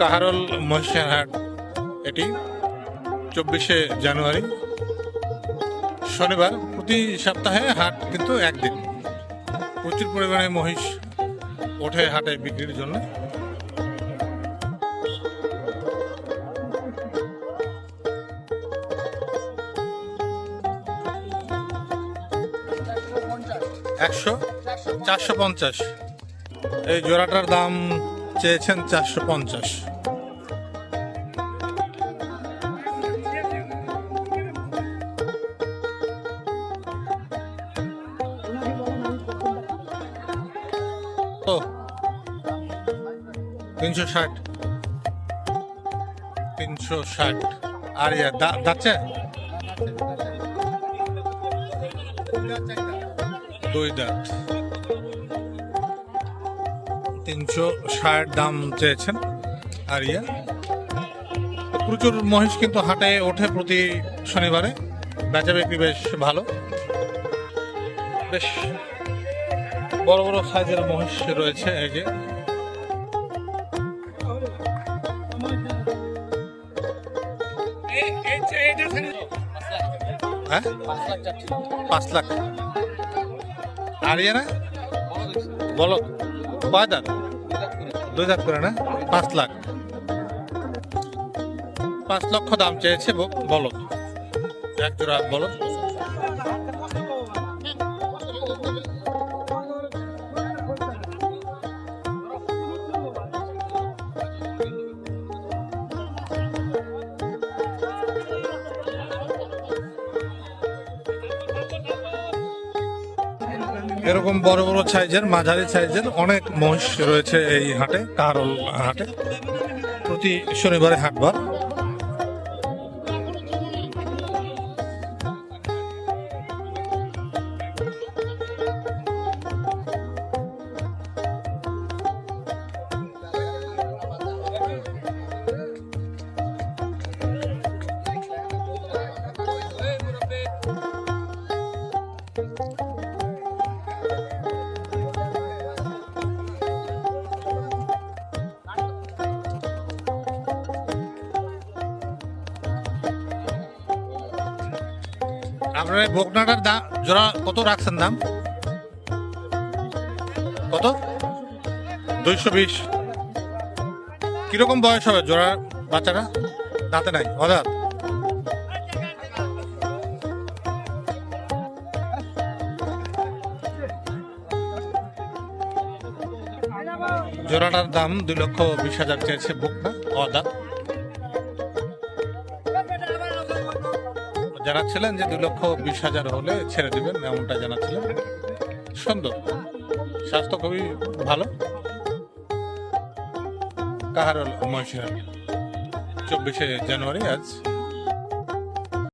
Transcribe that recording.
কাহারল মহিষের হাট এটি চব্বিশে জানুয়ারি। শনিবার প্রতি সপ্তাহে হাট কিন্তু একদিন। প্রচুর পরিমাণে মহিষ ওঠে হাটে বিক্রির জন্য। একশো, চারশো পঞ্চাশ। এই জোড়াটার দাম চেয়েছেন চারশো পঞ্চাশ। তিনশো ষাট। তিনশো ষাট। আর ইয়া দুই দাঁত। তিনশো ষাট দাম চেয়েছেন আর ইয়া প্রচুর মহিষ কিন্তু হাটে ওঠে প্রতি শনিবারে। বেচা বিক্রি বেশ ভালো। বেশ বড় বড় সাইজের মহিষ রয়েছে এই যে হ্যাঁ? পাঁচ লাখ। আর ইয়ে না বলো। দাঁত দুই দাঁত করে না? পাঁচ লাখ। পাঁচ লক্ষ দাম চেয়েছে বলদ। এক জোড়া বলদ। এরকম বড় বড় সাইজের মাঝারি সাইজের অনেক মহিষ রয়েছে এই হাটে, কারল হাটে। প্রতি শনিবারে হাটবার। আপনার বকনাটার দাম জোড়া কত রাখছেন দাম? কত? দুইশো বিশ। কীরকম বয়স হবে জোড়া বাচ্চাটা? দাঁতে নাই অদাত জোড়াটার দাম দুই লক্ষ বিশ হাজার চেয়েছে বুকনা অদাত জানাচ্ছিলেন যে দুই লক্ষ বিশ হাজার হলে ছেড়ে দেবেন, এমনটা জানাচ্ছিলেন। সুন্দর। স্বাস্থ্য খুবই ভালো। কাহারল মহিষার চব্বিশে জানুয়ারি আজ